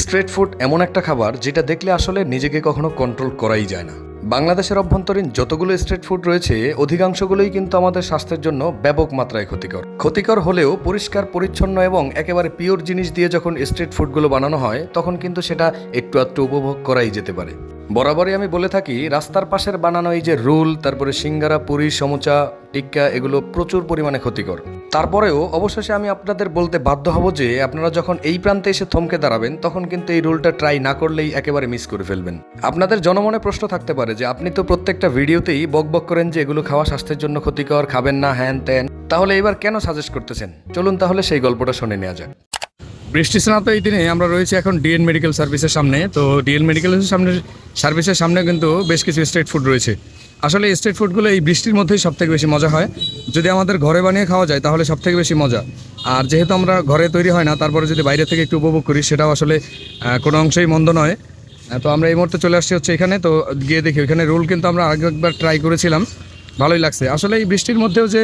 Street food এমন একটা খাবার যেটা দেখলে আসলে নিজেকে কখনো কন্ট্রোল করাই যায় না। বাংলাদেশের অভ্যন্তরীণ যতগুলো স্ট্রিট ফুড রয়েছে, অধিকাংশগুলোই কিন্তু আমাদের স্বাস্থ্যের জন্য ব্যাপক মাত্রায় ক্ষতিকর। ক্ষতিকর হলেও পরিষ্কার, পরিচ্ছন্ন এবং একেবারে পিওর জিনিস দিয়ে যখন স্ট্রিট ফুডগুলো বানানো হয়, তখন কিন্তু সেটা একটু আধটু উপভোগ করাই যেতে পারে। বরাবরই আমি বলে থাকি, রাস্তার পাশের বানানো এই যে রোল, তারপরে সিঙ্গারা, পুরি, সমুচা, টিক্কা, এগুলো প্রচুর পরিমাণে ক্ষতিকর। তারপরেও অবশেষে আমি আপনাদের বলতে বাধ্য হব যে আপনারা যখন এই প্রান্তে এসে থমকে দাঁড়াবেন, তখন কিন্তু এই রোলটা ট্রাই না করলেই একেবারে মিস করে ফেলবেন। আপনাদের জনমনে প্রশ্ন থাকতে পারে যে আপনি তো প্রত্যেকটা ভিডিওতেই বক বক করেন যে এগুলো খাওয়া স্বাস্থ্যের জন্য ক্ষতিকর, খাবেন না, হ্যান ত্যান। তাহলে এবার কেন সাজেস্ট করতেছেন? চলুন তাহলে সেই গল্পটা শুনে নেওয়া যাক। বৃষ্টি স্নাত এই দিনে আমরা রয়েছি এখন ডিএন মেডিকেল সার্ভিসের সামনে। তো ডিএন মেডিকেল সামনে সার্ভিসের সামনে কিন্তু বেশ কিছু স্ট্রিট ফুড রয়েছে। আসলে স্ট্রিট ফুডগুলো এই বৃষ্টির মধ্যেই সব থেকে বেশি মজা হয়। যদি আমাদের ঘরে বানিয়ে খাওয়া যায়, তাহলে সব থেকে বেশি মজা। আর যেহেতু আমরা ঘরে তৈরি হয় না, তারপরে যদি বাইরে থেকে একটু উপভোগ করি, সেটাও আসলে কোনো অংশেই মন্দ নয়। তো আমরা এই মুহূর্তে চলে আসছি হচ্ছে এখানে। তো গিয়ে দেখি ওখানে রোল কিন্তু আমরা আগে একবার ট্রাই করেছিলাম। ভালোই লাগছে। আসলে এই বৃষ্টির মধ্যেও যে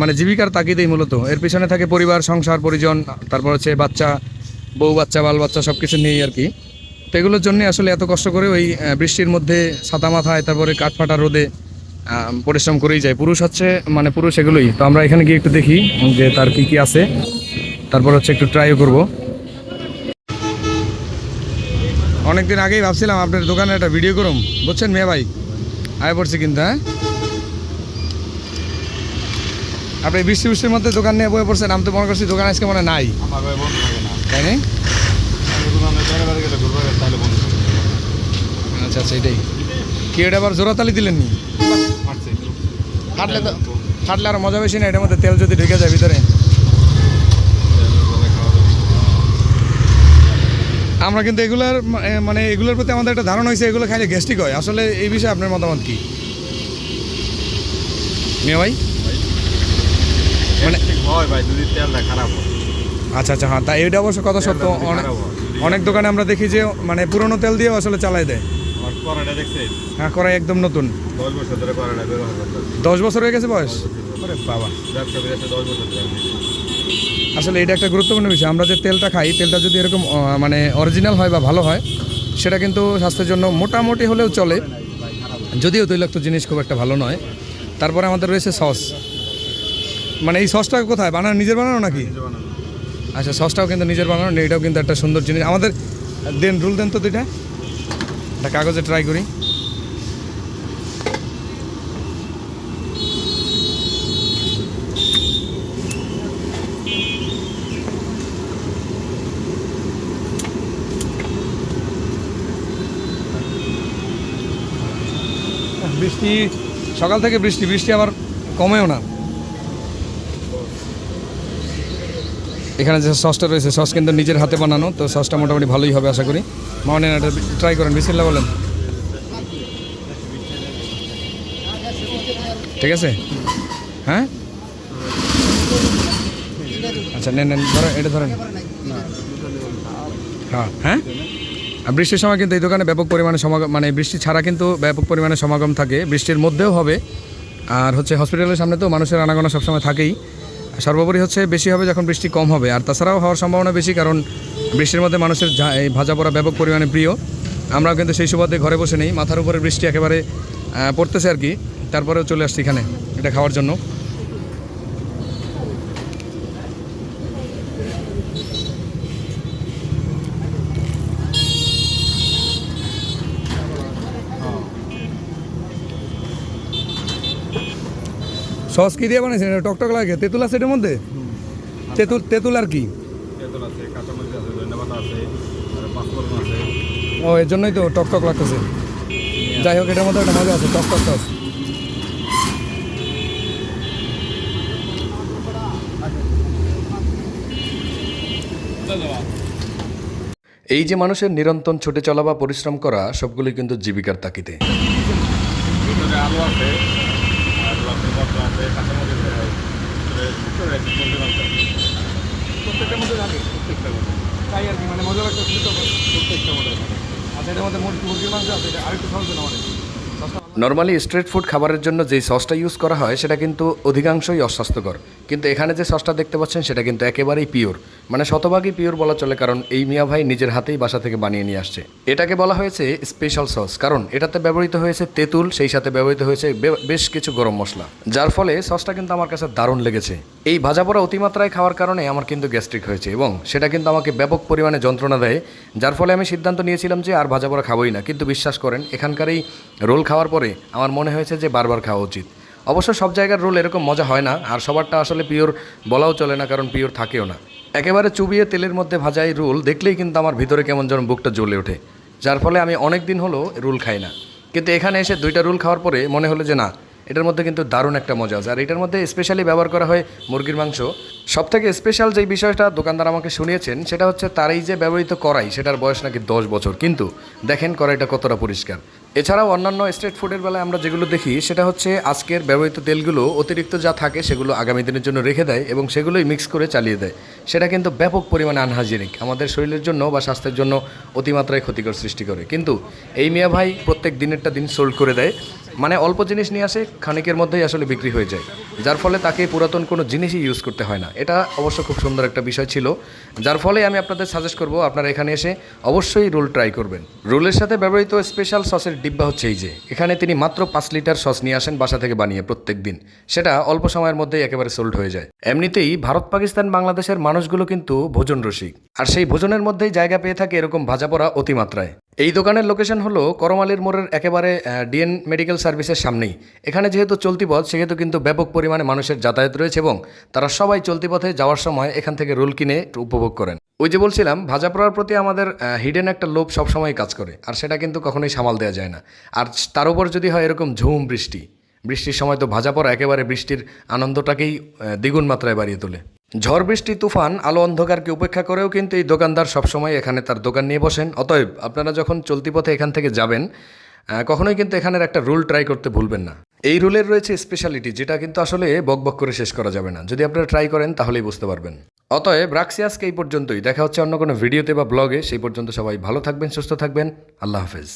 মানে জীবিকার তাগিদেই মূলত। এর পিছনে থাকে পরিবার, সংসার, পরিজন, তারপর হচ্ছে বাচ্চা, বউ বাচ্চা, বাল বাচ্চা সব কিছু নিয়েই আর কি। তো এগুলোর জন্য আসলে এত কষ্ট করে ওই বৃষ্টির মধ্যে ছাতা মাথায় তারপরে কাঠফাটা রোদে পরিশ্রম করেই যায়। পুরুষ হচ্ছে মানে পুরুষ এগুলোই। তো আমরা এখানে গিয়ে একটু দেখি যে তার কি কি আছে। তারপর হচ্ছে একটু ট্রাইও করব। অনেকদিন আগেই ভাবছিলাম আপনার দোকানে একটা ভিডিও করুম। বুঝছেন মেয়ে ভাই? আয় পড়ছি কিন্তু হ্যাঁ? আপনি বৃষ্টি বৃষ্টির মধ্যে দোকান নিয়ে বয়ে পড়ছেন আমি তো মনে করছি দোকান আজকে মনে হয় নাই। থাকে না। আচ্ছা আচ্ছা এটাই। কি এটা আবার জোড়াতালি দিলেন নি খাটলে তো খাটলে আর মজা বেশি না? এটার মধ্যে তেল যদি ঢুকে যায় ভিতরে। আমরা কিন্তু এগুলার মানে এগুলোর প্রতি আমাদের একটা ধারণা হয়েছে এগুলো খাইলে গ্যাস্ট্রিক হয়। আসলে এই বিষয়ে আপনার মতামত কি? মিয়া ভাই? মানে হয় ভাই যদি তেলটা খারাপ হয়। আচ্ছা আচ্ছা হ্যাঁ তা এটা অবশ্য কথা সত্য। অনেক অনেক দোকানে আমরা দেখি যে মানে পুরনো তেল দিয়েও আসলে চালাই দেয়। হ্যাঁ করাই একদম নতুন। দশ বছর হয়ে গেছে বয়স? বাবা। আসলে এটা একটা গুরুত্বপূর্ণ বিষয়। আমরা যে তেলটা খাই তেলটা যদি এরকম মানে অরিজিনাল হয় বা ভালো হয় সেটা কিন্তু স্বাস্থ্যের জন্য মোটামুটি হলেও চলে। যদিও তৈলাক্ত জিনিস খুব একটা ভালো নয়। তারপরে আমাদের রয়েছে সস। মানে এই সসটা কোথায়? বানানো নিজের বানানো নাকি? বানানো। আচ্ছা সসটাও কিন্তু নিজের বানানো এটাও কিন্তু একটা সুন্দর জিনিস। আমাদের, দেন, রুল দেন তো দুইটা। একটা কাগজে ট্রাই করি। বৃষ্টি, সকাল থেকে বৃষ্টি বৃষ্টি আবার কমেও না। এখানে যে সসটা রয়েছে, সস কিন্তু নিজের হাতে বানানো, তো সসটা মোটামুটি ভালোই হবে আশা করি। মামনি এটা ট্রাই করেন বিসমিল্লা বলেন। ঠিক আছে? হ্যাঁ? আচ্ছা নেন নেন, ধরেন, এটা ধরেন। হ্যাঁ হ্যাঁ? আর বৃষ্টির সময় কিন্তু এই দোকানে ব্যাপক পরিমাণে সমাগম মানে বৃষ্টি ছাড়া কিন্তু ব্যাপক পরিমাণে সমাগম থাকে। বৃষ্টির মধ্যেও হবে। আর হচ্ছে হসপিটালের সামনে তো মানুষের আনাগোনা সবসময় থাকেই। সর্বোপরি হচ্ছে বেশি হবে যখন বৃষ্টি কম হবে। আর তাছাড়াও হওয়ার সম্ভাবনা বেশি, কারণ বৃষ্টির মধ্যে মানুষের এই ভাজা পড়া ব্যাপক পরিমাণে প্রিয়। আমরাও কিন্তু সেই সুবাদে ঘরে বসে নেই। মাথার উপরে বৃষ্টি একেবারে পড়তেছে আর কি। তারপরেও চলে আসছি এখানে, এটা খাওয়ার জন্য। সস কি দিয়ে বানাইছেন? এটা টকটক লাগে। তেঁতুল আছে এটার মধ্যে? তেঁতুল তেঁতুল আর কি? তেঁতুল আছে কাঁচামরিচ আছে ধন্যবাদ আছে আর পাঁচফোড়ন আছে। ও এর জন্যই তো টকটক লাগতেছে। যাই হোক এটার মধ্যে একটা মজা আছে টকটক সস। এই যে মানুষের নিরন্তর ছুটে চলা বা পরিশ্রম করা সবগুলি কিন্তু জীবিকার তাকিতে আলু আছে মশলা আছে কাঁচামরিচ মুরগি। প্রত্যেকটার মধ্যে থাকে, প্রত্যেকটা মধ্যে তাই আর কি মানে মজা প্রত্যেকটা। আচ্ছা এটার মধ্যে মুরগির মাংস আছে আরেকটু সহজ ভালো নর্মালি স্ট্রিট ফুড খাবারের জন্য যেই সসটা ইউজ করা হয়, সেটা কিন্তু অধিকাংশই অস্বাস্থ্যকর। কিন্তু এখানে যে সসটা দেখতে পাচ্ছেন, সেটা কিন্তু একেবারেই পিওর মানে শতভাগই পিওর বলা চলে, কারণ এই মিয়া ভাই নিজের হাতেই বাসা থেকে বানিয়ে নিয়ে আসছে। এটাকে বলা হয়েছে স্পেশাল সস কারণ এটাতে ব্যবহৃত হয়েছে তেঁতুল, সেই সাথে ব্যবহৃত হয়েছে বেশ কিছু গরম মশলা। যার ফলে সসটা কিন্তু আমার কাছে দারুণ লেগেছে। এই ভাজা পোড়া অতিমাত্রায় খাওয়ার কারণে আমার কিন্তু গ্যাস্ট্রিক হয়েছে, এবং সেটা কিন্তু আমাকে ব্যাপক পরিমাণে যন্ত্রণা দেয়, যার ফলে আমি সিদ্ধান্ত নিয়েছিলাম যে আর ভাজা পোড়া খাবোই না। কিন্তু বিশ্বাস করেন, এখানকার এই রোল খাওয়ার পরে আমার মনে হয়েছে যে বারবার খাওয়া উচিত। অবশ্য সব জায়গার রোল এরকম মজা হয় না, আর সবারটা আসলে পিওর বলাও চলে না, কারণ পিওর থাকেও না। একেবারে চুবিয়ে তেলের মধ্যে ভাজা এই রোল দেখলেই কিন্তু আমার ভিতরে কেমন যেন বুকটা জ্বলে ওঠে। যার ফলে আমি অনেক দিন হলো রোল খাই না। কিন্তু এখানে এসে দুইটা রোল খাওয়ার পরে মনে হলো যে না, এটার মধ্যে কিন্তু দারুণ একটা মজা আছে। আর এটার মধ্যে স্পেশালি ব্যবহার করা হয় মুরগির মাংস। সব থেকে স্পেশাল যেই বিষয়টা দোকানদার আমাকে শুনিয়েছেন, সেটা হচ্ছে তার এই যে ব্যবহৃত কড়াই, সেটার বয়স নাকি দশ বছর। কিন্তু দেখেন কড়াইটা কতটা পরিষ্কার। এছাড়াও অন্যান্য স্ট্রিট ফুডের বেলায় আমরা যেগুলো দেখি, সেটা হচ্ছে আজকের ব্যবহৃত তেলগুলো অতিরিক্ত যা থাকে সেগুলো আগামী দিনের জন্য রেখে দেয় এবং সেগুলোই মিক্স করে চালিয়ে দেয়। সেটা কিন্তু ব্যাপক পরিমাণে আনহাইজেনিক আমাদের শরীরের জন্য বা স্বাস্থ্যের জন্য অতিমাত্রায় ক্ষতিকর সৃষ্টি করে। কিন্তু এই মিয়া ভাই প্রত্যেক দিনেরটা দিন সোল্ড করে দেয়। মানে অল্প জিনিস নিয়ে আসে, খানিকের মধ্যেই আসলে বিক্রি হয়ে যায়। যার ফলে তাকে পুরাতন কোনো জিনিসই ইউজ করতে হয় না। এটা অবশ্য খুব সুন্দর একটা বিষয় ছিল। যার ফলে আমি আপনাদের সাজেস্ট করব, আপনারা এখানে এসে অবশ্যই রোল ট্রাই করবেন। রোলের সাথে ব্যবহৃত স্পেশাল সসের ডিব্বা হচ্ছে এই যে, এখানে তিনি মাত্র পাঁচ লিটার সস নিয়ে আসেন বাসা থেকে বানিয়ে প্রত্যেক দিন। সেটা অল্প সময়ের মধ্যেই একেবারে সোল্ড হয়ে যায়। এমনিতেই ভারত, পাকিস্তান, বাংলাদেশের মানুষগুলো কিন্তু ভোজন রসিক। আর সেই ভোজনের মধ্যেই জায়গা পেয়ে থাকে এরকম ভাজা পড়া অতিমাত্রায়। এই দোকানের লোকেশন হলো করমালির মোড়ের একেবারে ডিএন মেডিকেল সার্ভিসের সামনেই। এখানে যেহেতু চলতি পথ, সেহেতু কিন্তু ব্যাপক পরিমাণে মানুষের যাতায়াত রয়েছে এবং তারা সবাই চলতি পথে যাওয়ার সময় এখান থেকে রোল কিনে উপভোগ করেন। ওই যে বলছিলাম ভাজা পড়ার প্রতি আমাদের হিডেন একটা লোভ সবসময় কাজ করে, আর সেটা কিন্তু কখনোই সামাল দেওয়া যায় না। আর তার উপর যদি হয় এরকম ঝুম বৃষ্টি, বৃষ্টির সময় তো ভাজা পড়া একেবারে বৃষ্টির আনন্দটাকেই দ্বিগুণ মাত্রায় বাড়িয়ে তোলে। ঝড় বৃষ্টি, তুফান, আলো অন্ধকারকে উপেক্ষা করেও কিন্তু এই দোকানদার সবসময় এখানে তার দোকান নিয়ে বসেন। অতএব আপনারা যখন চলতি পথে এখান থেকে যাবেন কখনোই কিন্তু এখানের একটা রুল ট্রাই করতে ভুলবেন না। এই রুলের রয়েছে স্পেশালিটি যেটা কিন্তু আসলে বকবক করে শেষ করা যাবে না। যদি আপনারা ট্রাই করেন, তাহলেই বুঝতে পারবেন। অতএব রাখছি এই পর্যন্তই। দেখা হচ্ছে অন্য কোনো ভিডিওতে বা ব্লগে। সেই পর্যন্ত সবাই ভালো থাকবেন, সুস্থ থাকবেন। আল্লাহ হাফেজ।